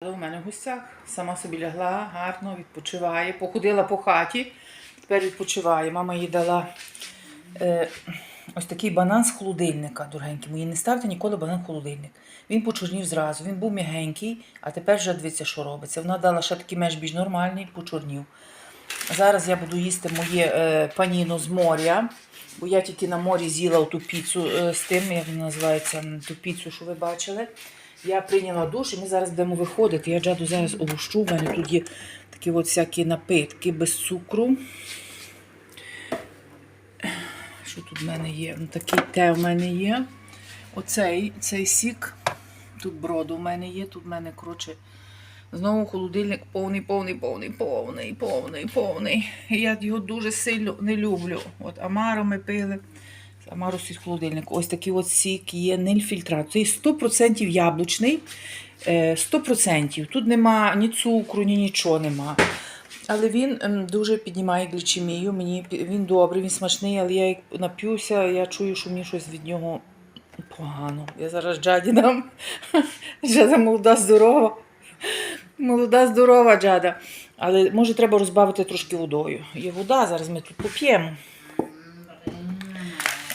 У мене в гостях сама собі лягла, гарно відпочиває. Походила по хаті, тепер відпочиває. Мама їй дала е, ось такий банан з холодильника, дорогенький. Мої не ставте ніколи банан холодильник. Він почорнів зразу, він був м'ягенький, а тепер вже дивіться, що робиться. Вона дала ще такий меж більш нормальний, почорнів. Зараз я буду їсти моє е, паніно з моря, бо я тільки на морі з'їла ту піцу е, з тим, як вона називається, ту піцу, що ви бачили. Я прийняла душ і ми зараз будемо виходити. Я джаду зараз огущу. У мене тут є такі от всякі напитки без цукру. Що тут в мене є? Ну, Такий те в мене є. Оцей цей сік. Тут броду в мене є, тут в мене, коротше, знову холодильник повний, повний, повний, повний, повний, повний. Я його дуже сильно не люблю. От Амару ми пили. Амару з холодильник. Ось такий от сік є нильфільтрат. Це 100% яблучний. е, 100%. Тут нема ні цукру, ні нічого нема. Але він ем, дуже піднімає глічемію. Мені він добрий, він смачний, але я як нап'юся, я чую, що мені щось від нього погано. Я зараз Джаді дам. Джада молода, здорова. Молода, здорова Джада. Але може треба розбавити трошки водою. Є вода, зараз ми тут поп'ємо.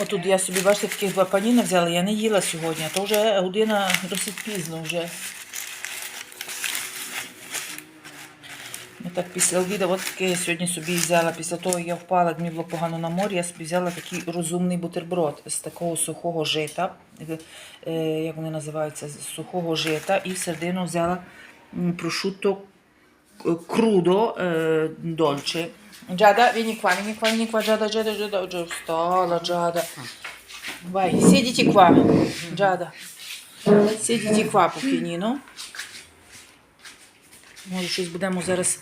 Отут я собі, бачите, таких два паніна взяла, я не їла сьогодні, то вже година досить пізно вже. Ну так після обіду, от таке я сьогодні собі взяла. Після того, як я впала, мені було погано на морі, я собі взяла такий розумний бутерброд з такого сухого жита, е, як вони називаються, з сухого жита, і всередину взяла прошутто крудо е, дольче. Джада, vieni qua, vieni qua, vieni qua, Giada, Giada, Giada, Giada, встала, Джада. Vai, siediti qua, Giada. Siediti qua, покійніно. Може, щось будемо зараз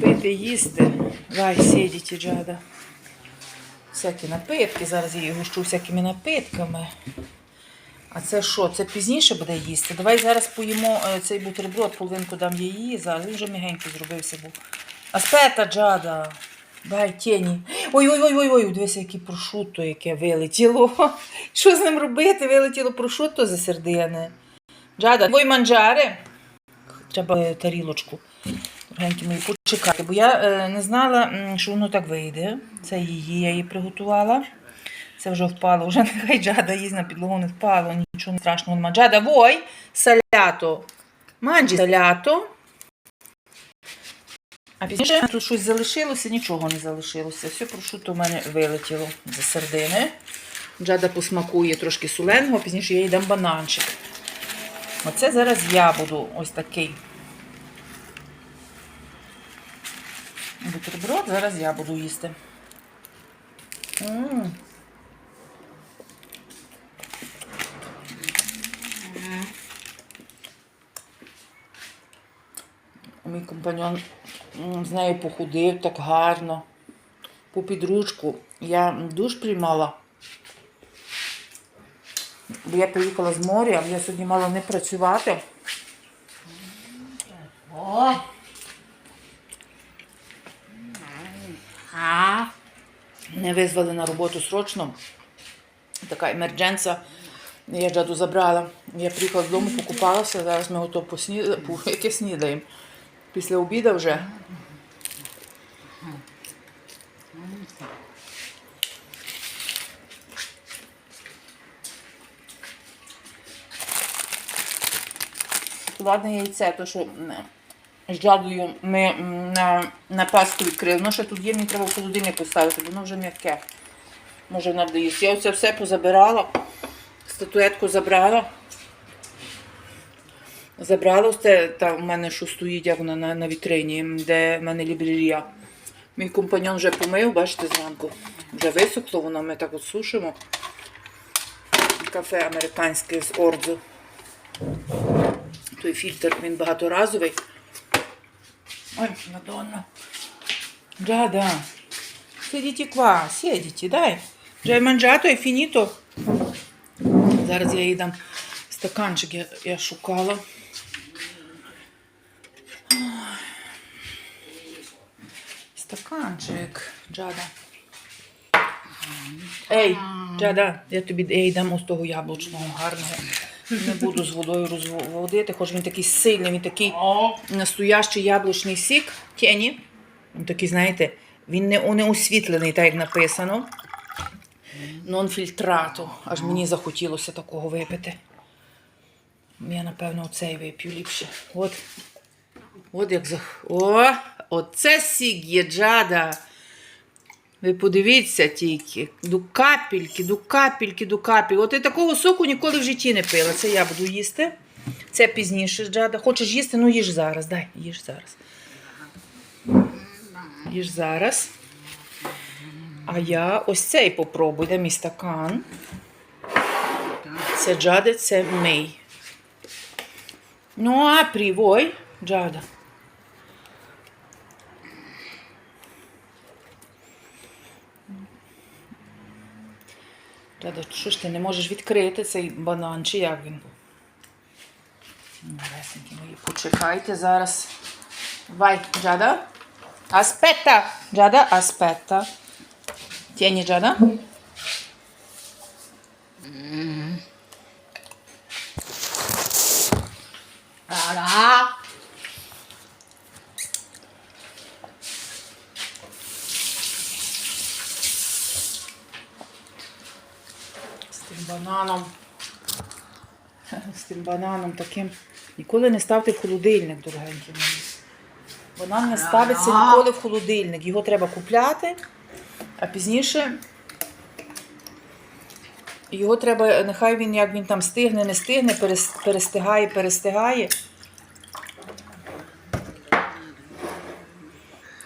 пити, їсти. Вай, сидіть, Джада. Всякі напитки. Зараз я її гущу всякими напитками. А це що? Це пізніше буде їсти. Давай зараз поїмо е, цей бутерброд, половинку дам її. Зараз він вже мігенький зробився був. Аспета, Джада. Дай тіні. Ой-ой-ой, дивися, яке прошутто, яке вилетіло. Що з ним робити? Вилетіло прошутто за сердини. Джада, твой манджари. Треба е, тарілочку. Дорогенькі мої, почекати, бо я е, не знала, що воно так вийде. Це її, я її приготувала. Це вже впало, вже нехай джада їсть на підлогу не впало, нічого страшного. Джада, вой, салято. Манджі салято. А пізніше тут щось залишилося, нічого не залишилося. Все прошуто в мене вилетіло за сердини. Джада посмакує трошки соленого, пізніше я їй дам бананчик. Оце зараз я буду ось такий бутерброд, зараз я буду їсти. М. Мій компаньон м, з нею похудив так гарно. По підручку. Я душ приймала. Бо я приїхала з моря, я сьогодні мала не працювати. О! Не визвали на роботу срочно. Така емердженція. Я джаду забрала. Я приїхала додому, покупалася. Зараз ми готові посні... по... снідаємо. Після обіду вже. Шоколадне яйце, то що з джадою ми на, на пасту відкрили. Воно ще тут є, мені треба в холодильник поставити, воно вже м'яке. Може їсти. Я оце все позабирала. Статуетку забрала. Забрала ось це там в мене, що стоїть, як вона на, на вітрині, де в мене лібрерія. Мій компаньон вже помив, бачите, зранку. Вже висохло, воно ми так от сушимо. Кафе американське з ордзу. Той фільтр, він багаторазовий. Ой, Мадонна. Да, да. Сидіть qua, сидіть, дай. Hai mangiato, è finito? Зараз я їй дам стаканчик, я, я шукала. Стаканчик, Джада. Ей, Джада, я тобі їй дам ось того яблучного гарного. Не буду з водою розводити, хоч він такий сильний, він такий настоящий яблучний сік. Тіні. Він такий, знаєте, він не, не освітлений, так як написано. Нон-фільтрату. Аж мені захотілося такого випити. Я, напевно, оцей вип'ю ліпше. От. От як зах... О! Оце сік є джада. Ви подивіться тільки. До капельки, до капельки, до капельки. От я такого соку ніколи в житті не пила. Це я буду їсти. Це пізніше, Джада. Хочеш їсти? Ну їж зараз. Дай, їж зараз. Їж зараз. А я ось цей попробую. Де мій стакан. Це Джада, це мій. Ну, а привой, Джада. Джада, що ж ти не можеш відкрити цей банан, чи як він? Малесенькі мої, почекайте зараз. Vai, Giada. Aspetta, Giada, aspetta. Tieni, Giada. Ара. Бананом. З тим бананом таким. Ніколи не ставте в холодильник, дорогенькі мої. Банан не ставиться ніколи в холодильник. Його треба купляти, а пізніше його треба, нехай він як він там стигне, не стигне, перестигає, перестигає.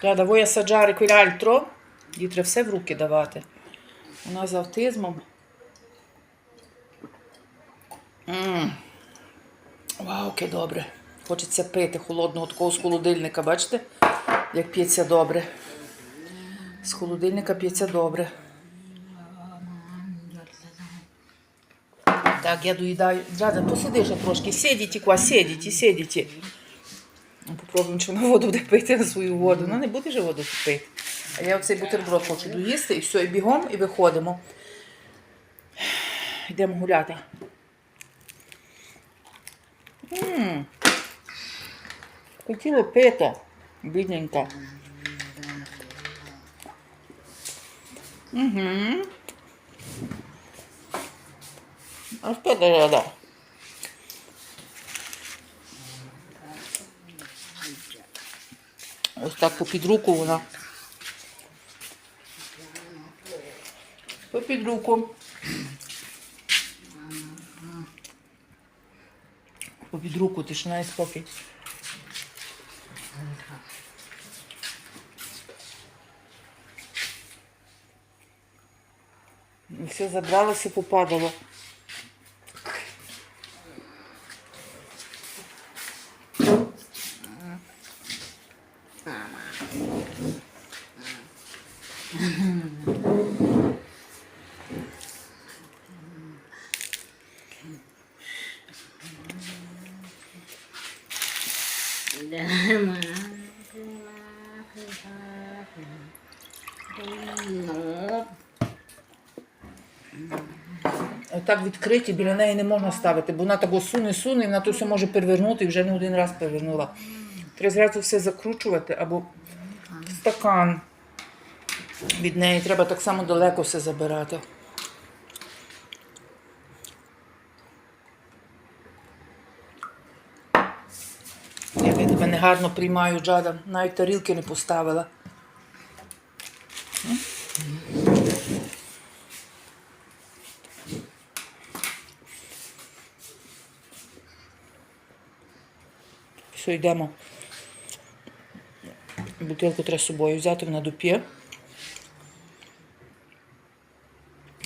Voi assaggiare quell'altro? Їй треба все в руки давати. Вона з автизмом. М. Вау, яке добре. Хочеться пити холодного такого з холодильника, бачите? Як п'ється добре. З холодильника п'ється добре. Так, я доїдаю. Джада, посиди ще трошки. Сидіть qua, сидіть, сидіть. Попробуємо, чи вона воду буде пити на свою воду. Ну, не буде же воду пити. А я оцей бутерброд хочу доїсти і все, і бігом, і виходимо. Йдемо гуляти. М. Хотіла пити, бідненька. Угу. А що ти рада? Ось так попід руку вона. Попід руку. Попід руку, тишина не спокій. Все забралося, попадало. Ну, Отак відкриті, біля неї не можна ставити, бо вона тако суне, суне, і вона то все може перевернути і вже не один раз перевернула. Треба зразу все закручувати або стакан. Від неї треба так само далеко все забирати. Негарно приймаю, Джада. Навіть тарілки не поставила. Все, йдемо. Бутилку треба з собою взяти, вона доп'є.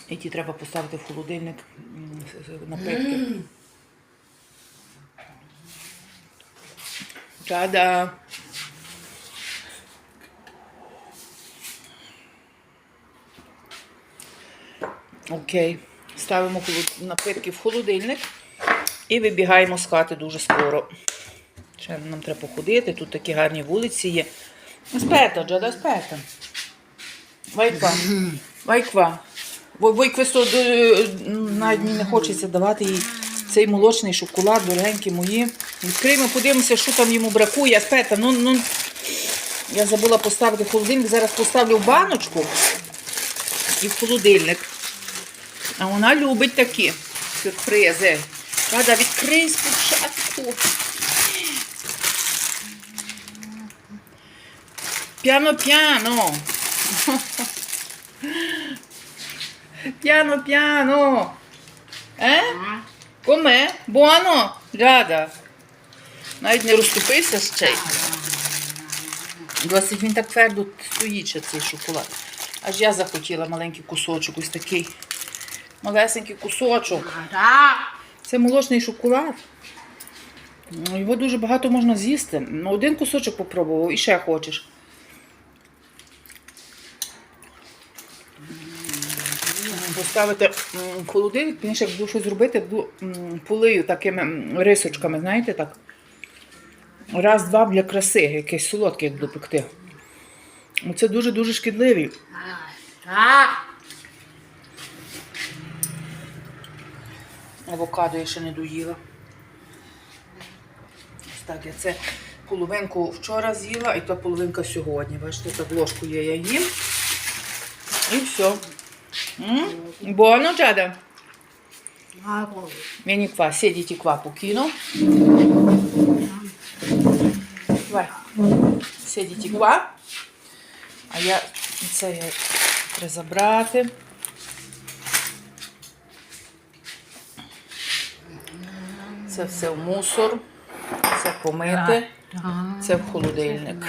І ті треба поставити в холодильник напитки. Чада. Окей. Ставимо напитки в холодильник і вибігаємо з хати дуже скоро. Ще нам треба походити, тут такі гарні вулиці є. Vai qua. Voi, voi questo, eh, навіть мені не хочеться давати їй Цей молочний шоколад, дорогенькі мої. Відкриємо, подивимося, що там йому бракує. Пета, ну, ну, я забула поставити в холодильник. Зараз поставлю в баночку і в холодильник. А вона любить такі сюрпризи. Рада, відкрий спочатку. П'яно-п'яно. П'яно-п'яно. Е? Коме? Буоно? Рада. Навіть не розступився ще. й. Досить він так твердо стоїть ще цей шоколад. Аж я захотіла маленький кусочок, ось такий. Малесенький кусочок. Це молочний шоколад. Ну, Його дуже багато можна з'їсти. Ну, один кусочок попробував і ще хочеш. Поставити в холодильник, як буду щось зробити, буду полию такими рисочками, знаєте, так. Раз-два для краси, якийсь солодкий, як буду. Це дуже-дуже шкідливі. Авокадо я ще не доїла. Ось так, я це половинку вчора з'їла, і та половинка сьогодні. Бачите, так ложкою я їм. І все. М? Buono, Vieni qua, siediti qua pochino. Vai, siediti qua. А я це я треба забрати. Це все в мусор, це помити, це в холодильник.